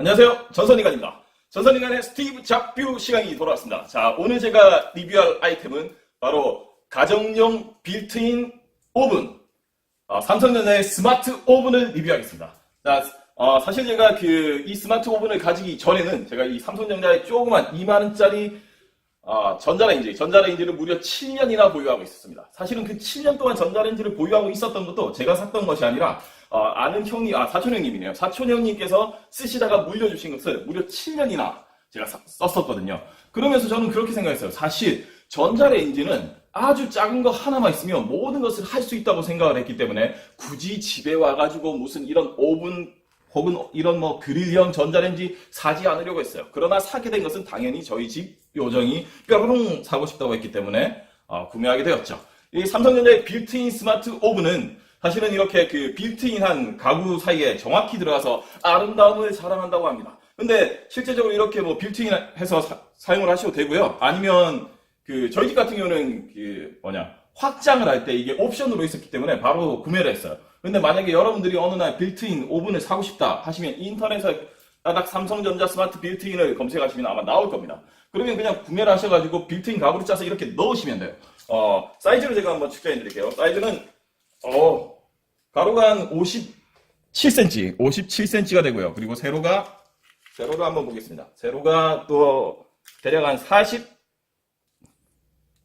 안녕하세요. 전선인간입니다. 전선인간의 스티브 잡뷰 시간이 돌아왔습니다. 자, 오늘 제가 리뷰할 아이템은 바로 가정용 빌트인 오븐. 아, 삼성전자의 스마트 오븐을 리뷰하겠습니다. 자, 어, 사실 제가 그, 이 스마트 오븐을 가지기 전에는 제가 이 삼성전자의 조그만 2만원짜리 아, 전자레인지, 전자레인지를 무려 7년이나 보유하고 있었습니다. 사실은 그 7년 동안 전자레인지를 보유하고 있었던 것도 제가 샀던 것이 아니라, 어, 아는 형님, 아, 사촌 형님이네요. 사촌 형님께서 쓰시다가 물려주신 것을 무려 7년이나 제가 사- 썼었거든요. 그러면서 저는 그렇게 생각했어요. 사실, 전자레인지는 아주 작은 거 하나만 있으면 모든 것을 할 수 있다고 생각을 했기 때문에 굳이 집에 와가지고 무슨 이런 오븐 혹은 이런 뭐 그릴형 전자레인지 사지 않으려고 했어요. 그러나 사게 된 것은 당연히 저희 집 요정이 뾰로롱 사고 싶다고 했기 때문에 어, 구매하게 되었죠. 이 삼성전자의 빌트인 스마트 오븐은 사실은 이렇게 그 빌트인한 가구 사이에 정확히 들어가서 아름다움을 자랑한다고 합니다. 근데 실제적으로 이렇게 뭐 빌트인해서 사, 용을 하셔도 되고요. 아니면 그 저희 집 같은 경우는 그 뭐냐 확장을 할 때 이게 옵션으로 있었기 때문에 바로 구매를 했어요. 근데 만약에 여러분들이 어느 날 빌트인 오븐을 사고 싶다 하시면 인터넷에 따닥 삼성전자 스마트 빌트인을 검색하시면 아마 나올 겁니다. 그러면 그냥 구매를 하셔가지고 빌트인 가구를 짜서 이렇게 넣으시면 돼요. 어, 사이즈를 제가 한번 측정해 드릴게요. 사이즈는, 어, 가로가 한 57cm, 57cm가 되고요. 그리고 세로가, 세로를 한번 보겠습니다. 세로가 또 대략 한 40,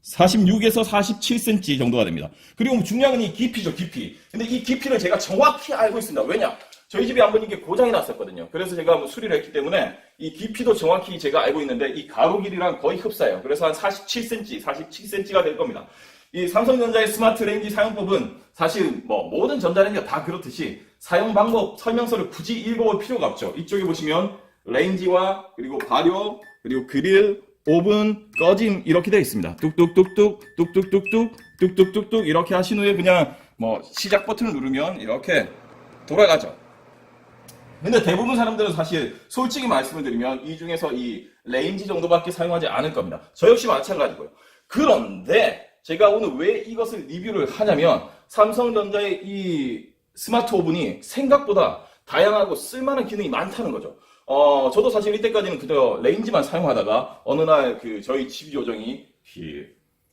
46에서 47cm 정도가 됩니다. 그리고 중요한 건 이 깊이죠, 깊이. 근데 이 깊이를 제가 정확히 알고 있습니다. 왜냐? 저희 집에 한번 이게 고장이 났었거든요. 그래서 제가 한번 수리를 했기 때문에 이 깊이도 정확히 제가 알고 있는데 이 가로 길이랑 거의 흡사해요. 그래서 한 47cm, 47cm가 될 겁니다. 이 삼성전자의 스마트 레인지 사용법은 사실 뭐 모든 전자레인지가 다 그렇듯이 사용 방법 설명서를 굳이 읽어볼 필요가 없죠. 이쪽에 보시면 레인지와 그리고 발효 그리고 그릴 오븐 꺼짐 이렇게 되어 있습니다. 뚝뚝뚝뚝 뚝뚝뚝뚝 뚝뚝뚝뚝 이렇게 하신 후에 그냥 뭐 시작 버튼을 누르면 이렇게 돌아가죠. 근데 대부분 사람들은 사실 솔직히 말씀을 드리면 이 중에서 이 레인지 정도밖에 사용하지 않을 겁니다. 저 역시 마찬가지고요. 그런데 제가 오늘 왜 이것을 리뷰를 하냐면 삼성전자의 이 스마트 오븐이 생각보다 다양하고 쓸만한 기능이 많다는 거죠. 어, 저도 사실 이때까지는 그저 레인지만 사용하다가 어느 날 그 저희 집 요정이 이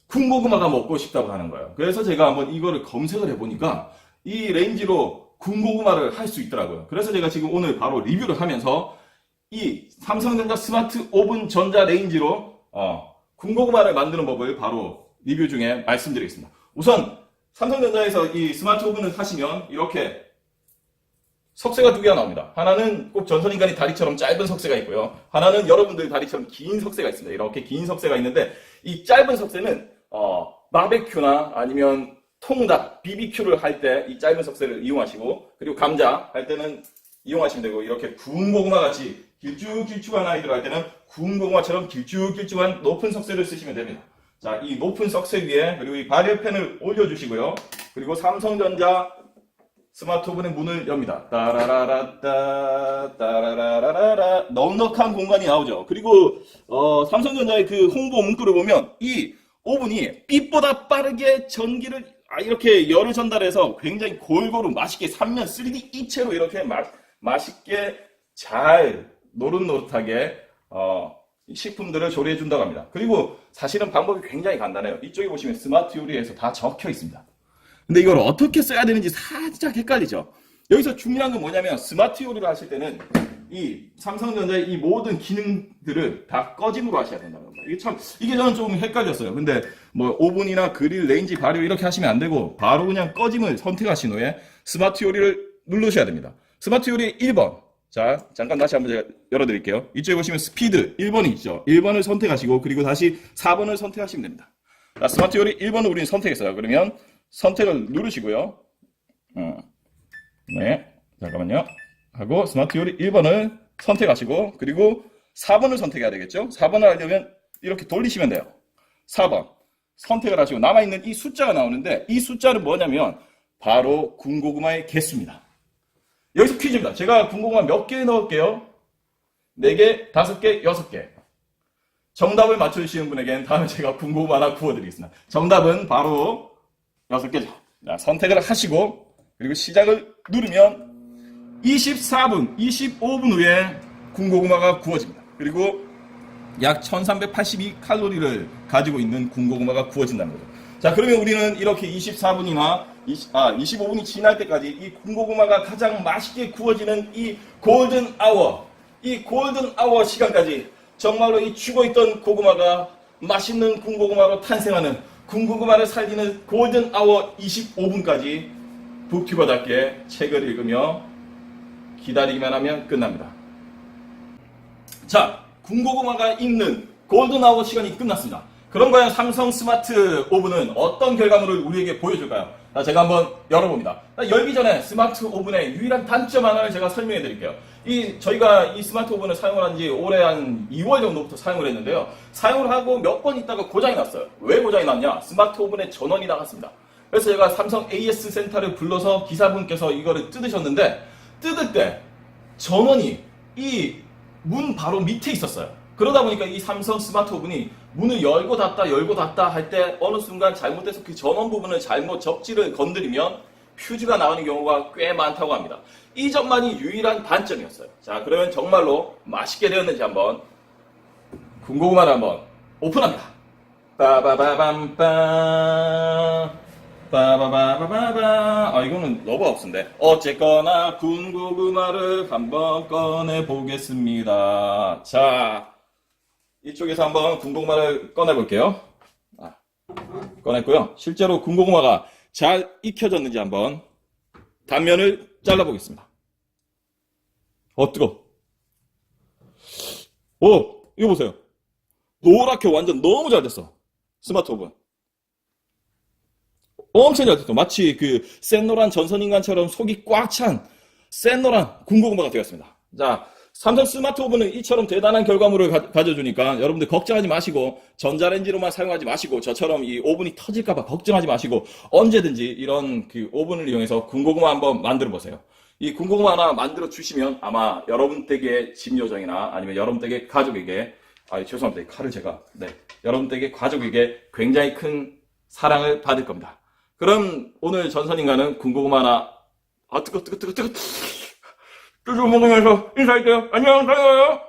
군고구마가 먹고 싶다고 하는 거예요. 그래서 제가 한번 이거를 검색을 해보니까 이 레인지로 군고구마를 할 수 있더라고요. 그래서 제가 지금 오늘 바로 리뷰를 하면서 이 삼성전자 스마트 오븐 전자 레인지로 어, 군고구마를 만드는 법을 바로 리뷰 중에 말씀드리겠습니다. 우선 삼성전자에서 이 스마트 오븐을 사시면 이렇게 석쇠가 두 개가 나옵니다. 하나는 꼭 전선인간이 다리처럼 짧은 석쇠가 있고요. 하나는 여러분들 다리처럼 긴 석쇠가 있습니다. 이렇게 긴 석쇠가 있는데 이 짧은 석쇠는 어, 바베큐나 아니면 통닭, BBQ를 할 때 이 짧은 석쇠를 이용하시고 그리고 감자 할 때는 이용하시면 되고 이렇게 구운 고구마 같이 길쭉길쭉한 아이들 할 때는 구운 고구마처럼 길쭉길쭉한 높은 석쇠를 쓰시면 됩니다. 자, 이 높은 석쇠 위에 그리고 이 발열팬을 올려주시고요. 그리고 삼성전자 스마트 오븐의 문을 엽니다. 따라라라따, 따라라라라. 넉넉한 공간이 나오죠. 그리고, 어, 삼성전자의 그 홍보 문구를 보면 이 오븐이 빛보다 빠르게 전기를 아, 이렇게 열을 전달해서 굉장히 골고루 맛있게 3면 3D 입체로 이렇게 마, 맛있게 잘 노릇노릇하게 어, 식품들을 조리해 준다고 합니다. 그리고 사실은 방법이 굉장히 간단해요. 이쪽에 보시면 스마트 요리에서 다 적혀 있습니다. 근데 이걸 어떻게 써야 되는지 살짝 헷갈리죠. 여기서 중요한 건 뭐냐면 스마트 요리를 하실 때는 이 삼성전자의 이 모든 기능들을 다 꺼짐으로 하셔야 된다는 겁니다. 이게 참 이게 저는 좀 헷갈렸어요. 근데 뭐 오븐이나 그릴, 레인지, 발효 이렇게 하시면 안 되고 바로 그냥 꺼짐을 선택하신 후에 스마트 요리를 누르셔야 됩니다. 스마트 요리 1번. 자, 잠깐 다시 한번 열어드릴게요. 이쪽에 보시면 스피드 1번이 있죠. 1번을 선택하시고 그리고 다시 4번을 선택하시면 됩니다. 자, 스마트 요리 1번을 우리는 선택했어요. 그러면 선택을 누르시고요. 어, 네, 잠깐만요. 하고 스마트 요리 1번을 선택하시고 그리고 4번을 선택해야 되겠죠? 4번을 하려면 이렇게 돌리시면 돼요. 4번 선택을 하시고 남아있는 이 숫자가 나오는데 이 숫자는 뭐냐면 바로 군고구마의 개수입니다. 여기서 퀴즈입니다. 제가 군고구마 몇개 넣을게요? 4개, 5개, 6개. 정답을 맞춰주시는 분에게는 다음에 제가 군고구마 하나 구워드리겠습니다. 정답은 바로 6개죠. 자, 선택을 하시고 그리고 시작을 누르면 24분, 25분 후에 군고구마가 구워집니다. 그리고 약 1382칼로리를 가지고 있는 군고구마가 구워진다는 거죠. 자, 그러면 우리는 이렇게 24분이나 20, 아, 25분이 지날 때까지 이 군고구마가 가장 맛있게 구워지는 이 골든 아워, 이 골든 아워 시간까지 정말로 이 죽어있던 고구마가 맛있는 군고구마로 탄생하는 군고구마를 살리는 골든 아워 25분까지 북튜버답게 책을 읽으며 기다리기만 하면 끝납니다. 자, 군고구마가 있는 골든 아워 시간이 끝났습니다. 그럼 과연 삼성 스마트 오븐은 어떤 결과물을 우리에게 보여줄까요? 자, 제가 한번 열어봅니다. 자, 열기 전에 스마트 오븐의 유일한 단점 하나를 제가 설명해 드릴게요. 이, 저희가 이 스마트 오븐을 사용을 한 지 올해 한 2월 정도부터 사용을 했는데요. 사용을 하고 몇 번 있다가 고장이 났어요. 왜 고장이 났냐? 스마트 오븐에 전원이 나갔습니다. 그래서 제가 삼성 AS 센터를 불러서 기사분께서 이거를 뜯으셨는데, 뜯을 때 전원이 이 문 바로 밑에 있었어요. 그러다 보니까 이 삼성 스마트 오븐이 문을 열고 닫다 열고 닫다 할 때 어느 순간 잘못해서 그 전원 부분을 잘못 접지를 건드리면 퓨즈가 나오는 경우가 꽤 많다고 합니다. 이 점만이 유일한 단점이었어요. 자, 그러면 정말로 맛있게 되었는지 한번 군고구마를 한번 오픈합니다. 빠바바밤빰 빠바바바바바 아 이거는 러브하우스인데 어쨌거나 군고구마를 한번 꺼내 보겠습니다 자 이쪽에서 한번 군고구마를 꺼내 볼게요. 아, 꺼냈고요. 실제로 군고구마가 잘 익혀졌는지 한번 단면을 잘라 보겠습니다. 어 뜨거 오 이거 보세요. 노랗게 완전 너무 잘 됐어. 스마트 오븐. 엄청 잘 됐어. 마치 그 센노란 전선인간처럼 속이 꽉 찬 센노란 군고구마가 되었습니다. 자, 삼성 스마트 오븐은 이처럼 대단한 결과물을 가, 져주니까 여러분들 걱정하지 마시고 전자레인지로만 사용하지 마시고 저처럼 이 오븐이 터질까봐 걱정하지 마시고 언제든지 이런 그 오븐을 이용해서 군고구마 한번 만들어 보세요. 이 군고구마 하나 만들어 주시면 아마 여러분 댁의 집 요정이나 아니면 여러분 댁의 가족에게 아 죄송합니다. 이 칼을 제가 네 여러분 댁의 가족에게 굉장히 큰 사랑을 받을 겁니다. 그럼 오늘 전선인가는 군고구마 하나 아 뜨거 뜨거 뜨거 뜨거 뜨거 먹으면서 인사할게요. 안녕, 사랑해요.